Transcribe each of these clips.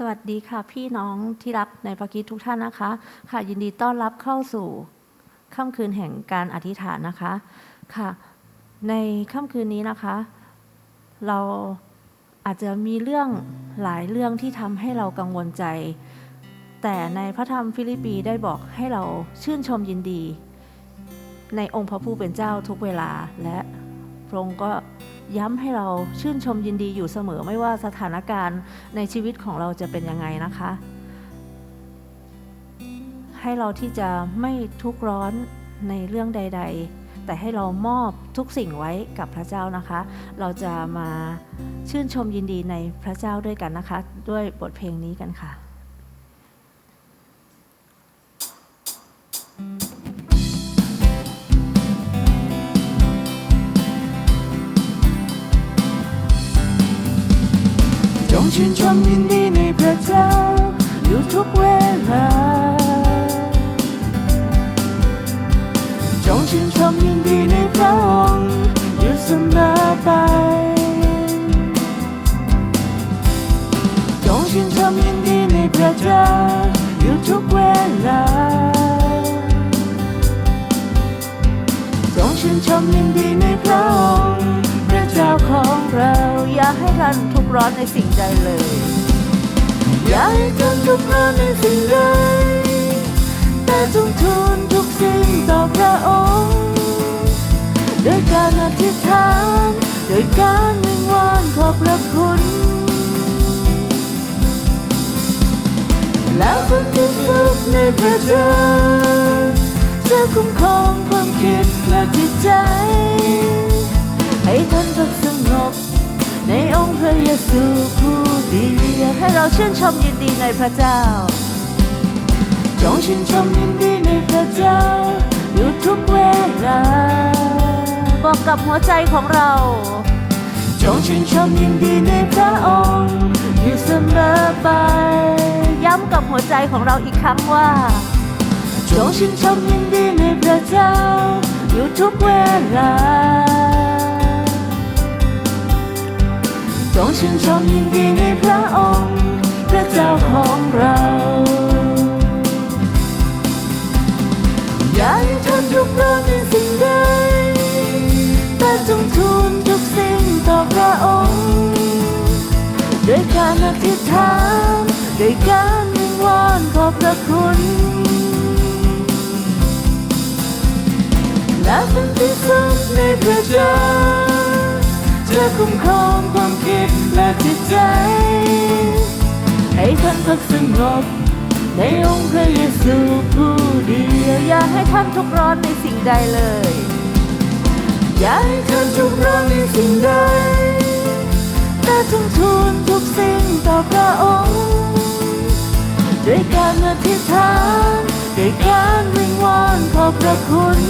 สวัสดีค่ะ พี่น้องที่รักในพระคิดทุกท่านนะคะ ค่ะยินดีต้อนรับเข้าสู่ค่ำคืนแห่งการอธิษฐานนะคะค่ะ ในค่ำคืนนี้นะคะ เราอาจจะมีเรื่องหลายเรื่องที่ทำให้เรากังวลใจ แต่ในพระธรรมฟิลิปปีได้บอกให้เราชื่นชมยินดี ในองค์พระผู้เป็นเจ้าทุกเวลาและ พระองค์ก็ย้ำให้เราชื่นชมยินดีอยู่เสมอไม่ว่าสถานการณ์ในชีวิตของเราจะเป็นยังไงนะคะ ให้เราที่จะไม่ทุกข์ร้อนในเรื่องใด ๆ แต่ให้เรามอบทุกสิ่งไว้กับพระเจ้านะคะ เราจะมาชื่นชมยินดีในพระเจ้าด้วยกันนะคะ ด้วยบทเพลงนี้กันค่ะ ชื่นชมยินดีในพระเจ้า อยู่ทุกเวลา อนในสิ่งใดเลยอย่าให้ท่านทุกข์ร้อนในสิ่งใดแต่จงทูลทุกสิ่งต่อพระองค์ด้วยการอธิษฐานด้วยการวิงวอนขอบพระคุณแล้วคนที่สุขในพระเจ้าจะคุ้มครองความคิดและจิตใจ ให้ท่านพักสงบ ในองค์พระเยซูผู้ดียากให้เราชื่นชมยินดีในพระเจ้า จงชื่นชมยินดีในพระเจ้า อยู่ทุกเวลา บอกกับหัวใจของเรา จงชื่นชมยินดีในพระองค์อยู่เสมอไป ย้ำกับหัวใจของเราอีกครั้งว่าจงชื่นชมยินดีในพระเจ้า อยู่ทุกเวลา จงชื่นชมยินดีในพระองค์ พระเจ้าของเราอย่าให้ทนทุกข์ร้อนในสิ่งใดแต่จงทูลทุกสิ่งต่อพระองค์ด้วยการอธิษฐานด้วยการวิงวอนขอบพระคุณและสันติสุขในพระเจ้า คุ้มครองความคิดและจิตใจ ให้ท่านพักสงบในองค์พระเยซูผู้เดียวอย่าให้ท่านทุกข์ร้อนในสิ่งใดเลย อย่าให้ท่านทุกข์ร้อนในสิ่งใด แต่จงทูลทุกสิ่งต่อพระองค์ด้วยการอธิษฐานด้วยการวิงวอนขอบพระคุณ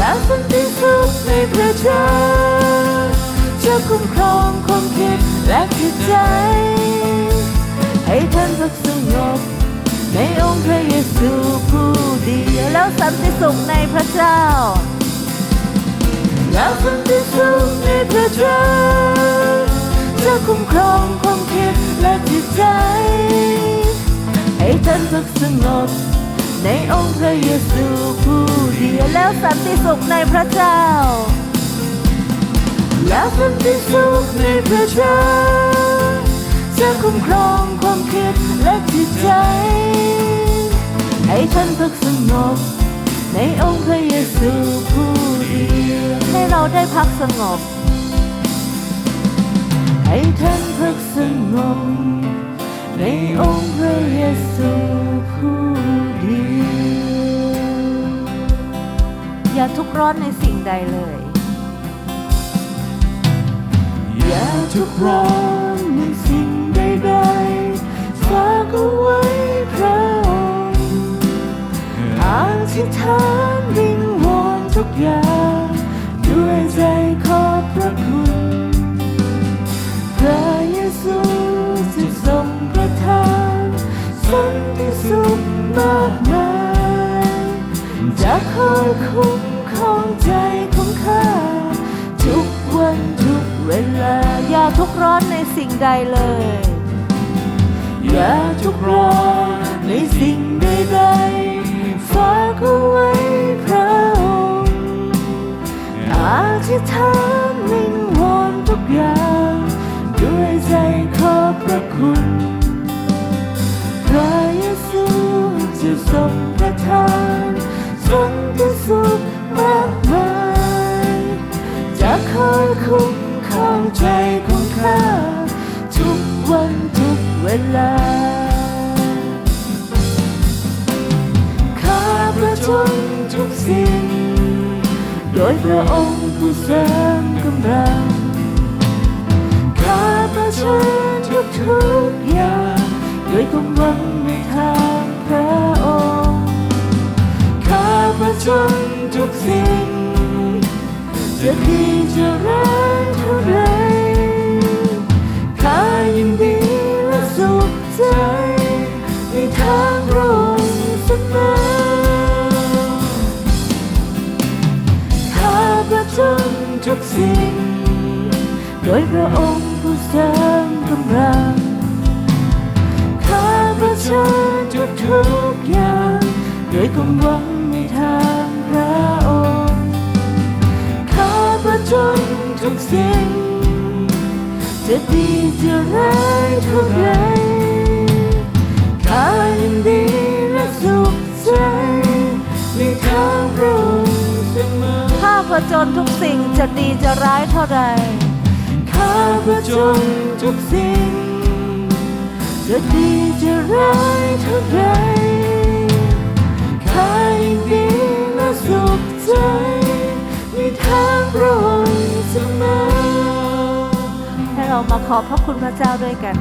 และสันติสุขในพระเจ้าจะคุ้มครองความคิดและจิตใจ ให้ท่านพักสงบในองค์พระเยซูผู้เดียวแล้วสันติสุขในพระเจ้า แล้วสันติสุขในพระเจ้า จะคุ้มครองความคิดและจิตใจ ให้ท่านพักสงบ ในองค์พระเยซูผู้เดียวแล้วสันติสุขในพระเจ้า แล้วสันติสุขในพระเจ้าจะคุ้มครองความคิดและจิตใจ ให้ท่านพักสงบในองค์พระเยซูผู้เดียวให้เราได้พักสงบ ให้ท่านพักสงบในองค์พระเยซูผู้ อย่าทุกร้อนในสิ่งใดเลย อย่าทุกร้อนในสิ่งใดๆฝากเอาไว้พระองค์อธิษฐานวิงวอนทุกอย่างด้วยใจขอบพระคุณพระเยซูจะทรงประทานสันติสุขมากมายจะคอยคุ้ม เวเลย อย่าทุกร้อนในสิ่งใดเลย อย่าทุกร้อนในสิ่งใดใดฝากเอาไว้พระองค์อาธิษฐานวิงวอนทุกอย่าง ลา ข้าประจนทุกสิ่ง โดยพระองค์ผู้เสริมกำลัง ข้าประชนทุกทุกอย่างด้วยความหวังในทางพระองค์ ข้าประชนทุกสิ่ง จะดีจะร้าย ทุกสิ่ง จะดีจะร้ายเท่าไรข้ายินดีและสุขใจในทางพระองค์เสมอข้าประจนทุกสิ่งจะดีจะร้ายเท่าใดข้าประจนทุกสิ่ง จะดีจะร้ายเท่าไรข้ายินดีและสุขใจในทางพระองค์ เสมอ ให้เรามาขอบพระคุณพระเจ้าด้วยกัน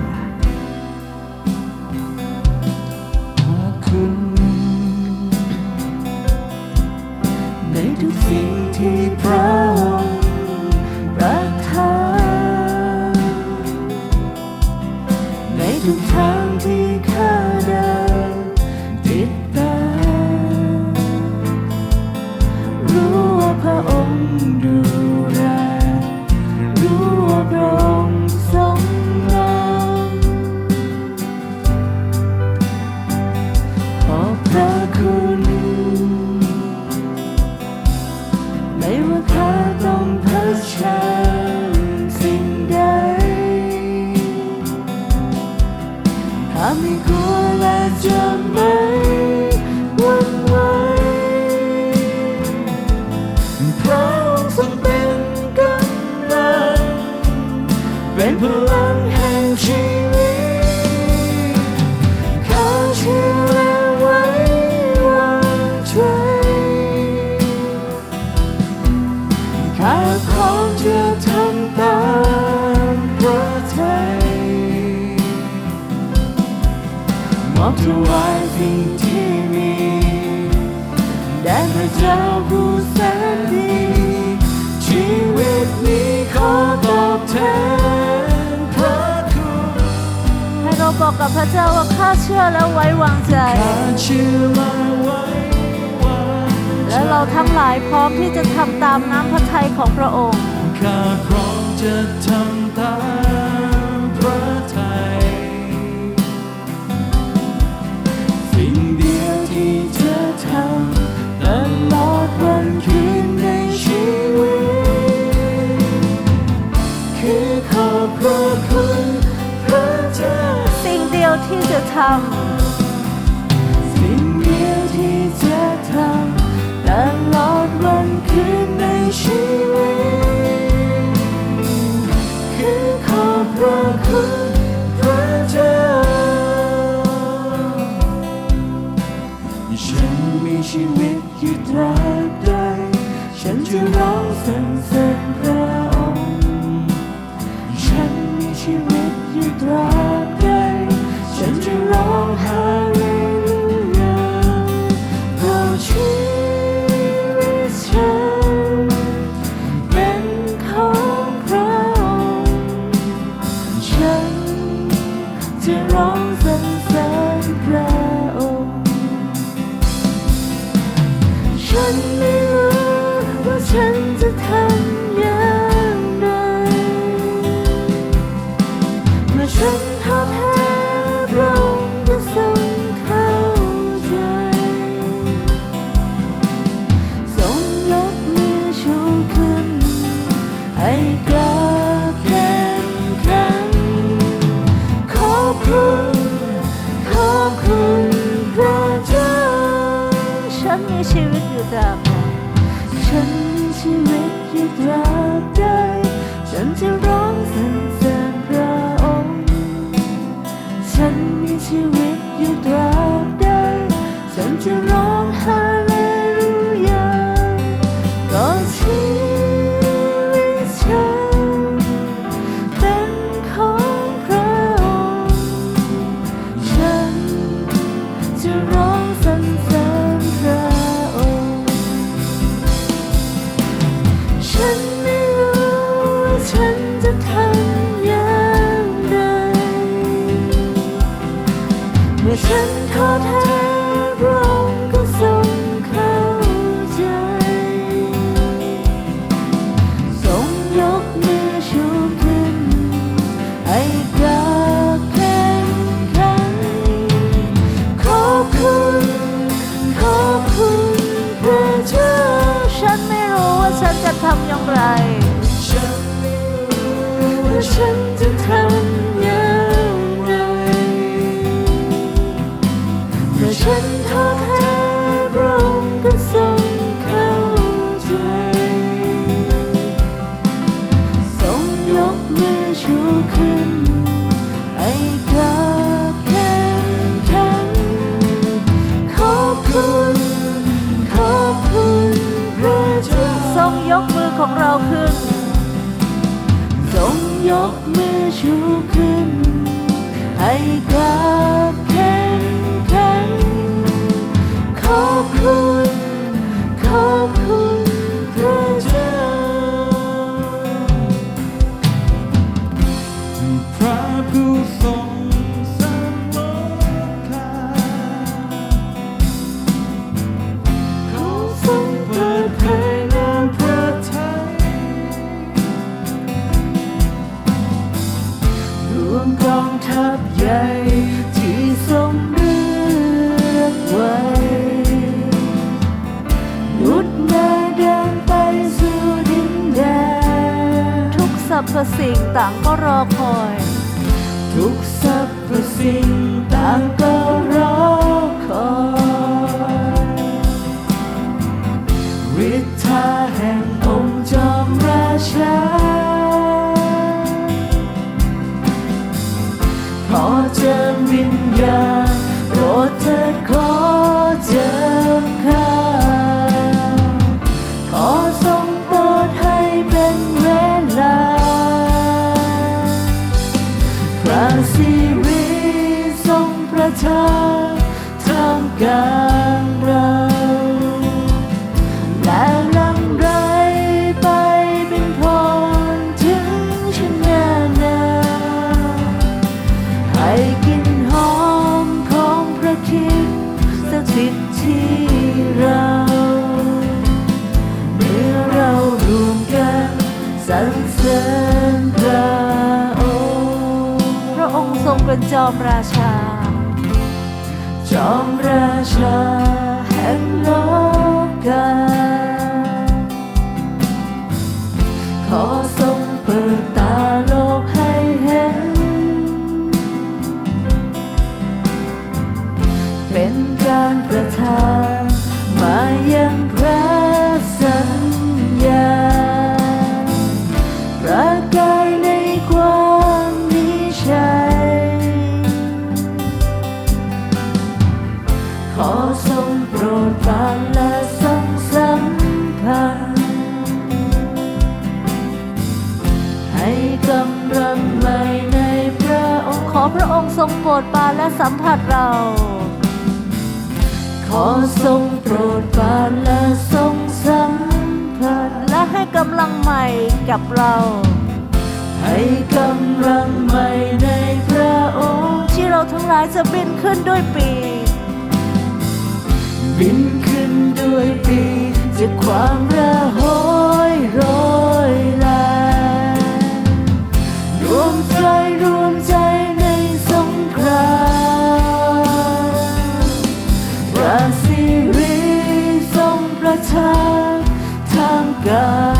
ราบอกกับพระเจ้าว่าข้าเชื่อแล้วางใจข้าเชื่อและไว้วางใจ และเราทั้งหลายพร้อมที่จะทำตามน้ำพระทัยของพระองค์ข้าพร้อมจะทำตาม จะทสิ่งเดียวที่จะทำตลอดวันคืนในชีวิต คือขอบพระคุณพระเจ้า ฉันมีชีวิตอยู่ตราบใด ฉันจะร้องสรรเสริญพระองค์ ฉันมีชีวิตอยู่ตราบ Ooh. close. รังใหม่ในพระองค์ที่เราทั้งหลายจะบินขึ้นด้วยปีกบินขึ้นด้วยปีกจากความระหอยรอยแรงรวมใจรวมใจในสงครามราศีรีทรงประชาทางการ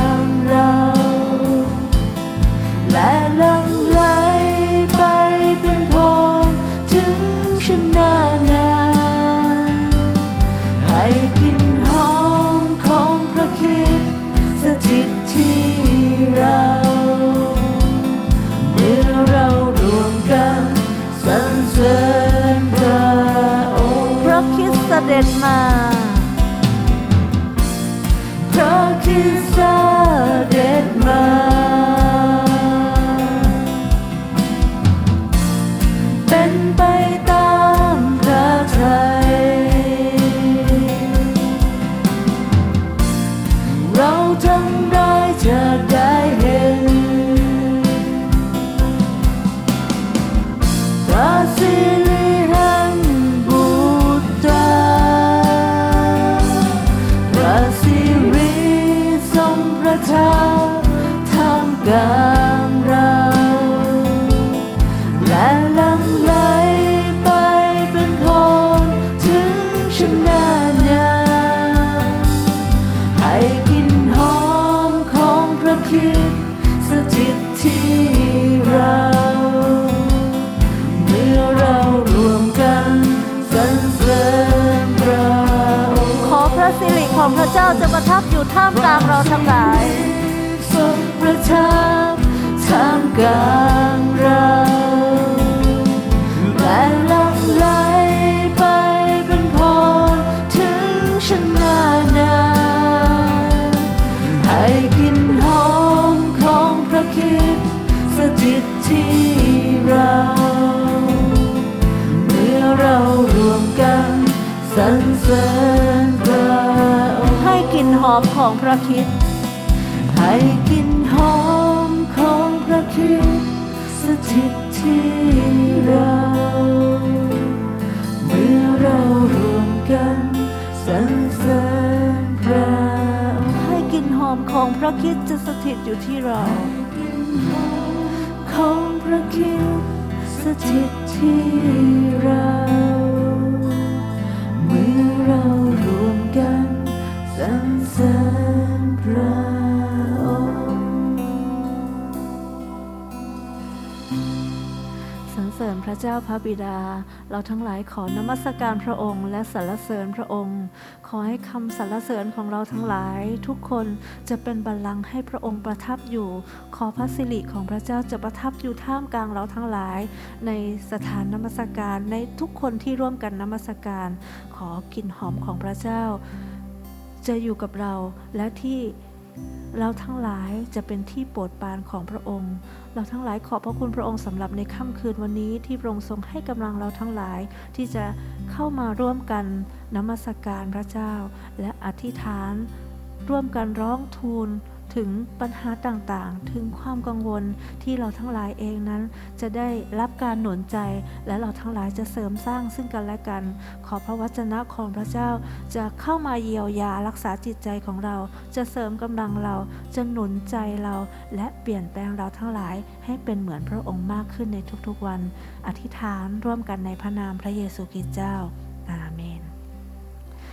จ้าจะประทับอยู่ท่ามกลางเราทั้งหลายทรงประทับท่ามกลางเราและลังไหลไปเป็นพรถึงฉันนานาให้กลินหอมของพระคริสต์สถิตที่เราเมื่อเรารวมกันสรรเสริญพระ ให้กลิ่นหอมของพระคิดให้กลินหอมของพระคริสต์สถิตที่เราเมื่อเรารวมกันสรรเสริญพระองค์ให้กลิ่นหอมของพระคิดจะสถิตอยู่ที่เราของพระคริสต์สถิตที่เราเมื่อเรา สริญพระองค์สรรเสริญพระเจ้าพระบิดา เราทั้งหลายขอนมัสการพระองค์ และสรรเสริญพระองค์ ขอให้คำสรรเสริญของเราทั้งหลาย ทุกคนจะเป็นบัลลังก์ให้พระองค์ประทับอยู่ ขอพระสิริของพระเจ้าจะประทับอยู่ท่ามกลางเราทั้งหลาย ในสถานนมัสการในทุกคนที่ร่วมกันนมัสการ ขอกลิ่นหอมของพระเจ้า จะอยู่กับเราและที่เราทั้งหลายจะเป็นที่โปรดปรานของพระองค์ เราทั้งหลายขอบพระคุณพระองค์สำหรับในค่ำคืนวันนี้ที่พระองค์ทรงให้กำลังเราทั้งหลายที่จะเข้ามาร่วมกันนมัสการพระเจ้า และอธิษฐาน ร่วมกันร้องทูล ถึงปัญหาต่างๆ ถึงความกังวลที่เราทั้งหลายเองนั้น จะได้รับการหนุนใจ และเราทั้งหลายจะเสริมสร้างซึ่งกันและกัน ขอพระวจนะของพระเจ้าจะเข้ามาเยียวยารักษาจิตใจของเรา จะเสริมกำลังเรา จะหนุนใจเรา และเปลี่ยนแปลงเราทั้งหลายให้เป็นเหมือนพระองค์มากขึ้นในทุกๆวัน อธิษฐานร่วมกันในพระนามพระเยซูคริสต์เจ้า อาเมน